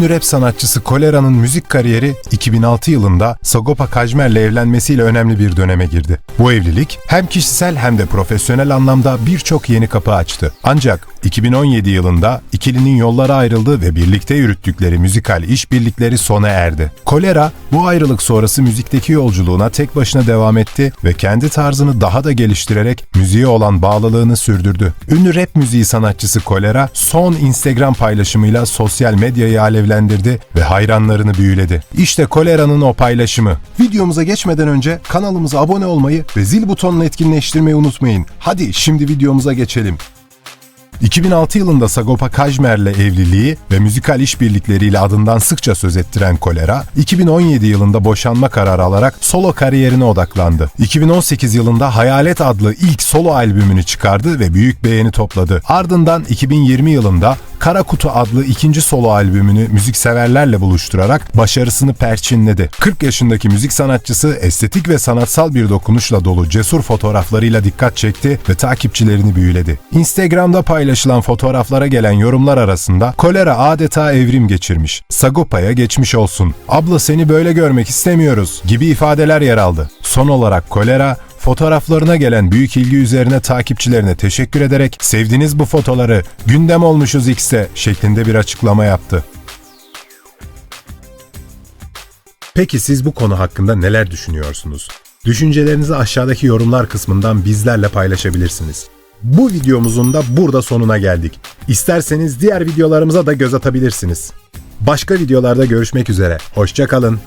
Ünlü rap sanatçısı Kolera'nın müzik kariyeri 2006 yılında Sagopa Kajmer'le evlenmesiyle önemli bir döneme girdi. Bu evlilik hem kişisel hem de profesyonel anlamda birçok yeni kapı açtı. Ancak 2017 yılında ikilinin yolları ayrıldı ve birlikte yürüttükleri müzikal işbirlikleri sona erdi. Kolera bu ayrılık sonrası müzikteki yolculuğuna tek başına devam etti ve kendi tarzını daha da geliştirerek müziğe olan bağlılığını sürdürdü. Ünlü rap müziği sanatçısı Kolera son Instagram paylaşımıyla sosyal medyayı alevlendirdi ve hayranlarını büyüledi. İşte Kolera'nın o paylaşımı. Videomuza geçmeden önce kanalımıza abone olmayı ve zil butonunu etkinleştirmeyi unutmayın. Hadi şimdi videomuza geçelim. 2006 yılında Sagopa Kajmer'le evliliği ve müzikal işbirlikleriyle adından sıkça söz ettiren Kolera, 2017 yılında boşanma kararı alarak solo kariyerine odaklandı. 2018 yılında Hayalet adlı ilk solo albümünü çıkardı ve büyük beğeni topladı. Ardından 2020 yılında Kara Kutu adlı ikinci solo albümünü müzikseverlerle buluşturarak başarısını perçinledi. 40 yaşındaki müzik sanatçısı estetik ve sanatsal bir dokunuşla dolu cesur fotoğraflarıyla dikkat çekti ve takipçilerini büyüledi. Instagram'da paylaşılan fotoğraflara gelen yorumlar arasında kolera adeta evrim geçirmiş. Sagopa'ya geçmiş olsun. Abla seni böyle görmek istemiyoruz gibi ifadeler yer aldı. Son olarak kolera Fotoğraflarına gelen büyük ilgi üzerine takipçilerine teşekkür ederek sevdiniz bu fotoları, gündem olmuşuz X'te şeklinde bir açıklama yaptı. Peki siz bu konu hakkında neler düşünüyorsunuz? Düşüncelerinizi aşağıdaki yorumlar kısmından bizlerle paylaşabilirsiniz. Bu videomuzun da burada sonuna geldik. İsterseniz diğer videolarımıza da göz atabilirsiniz. Başka videolarda görüşmek üzere. Hoşçakalın.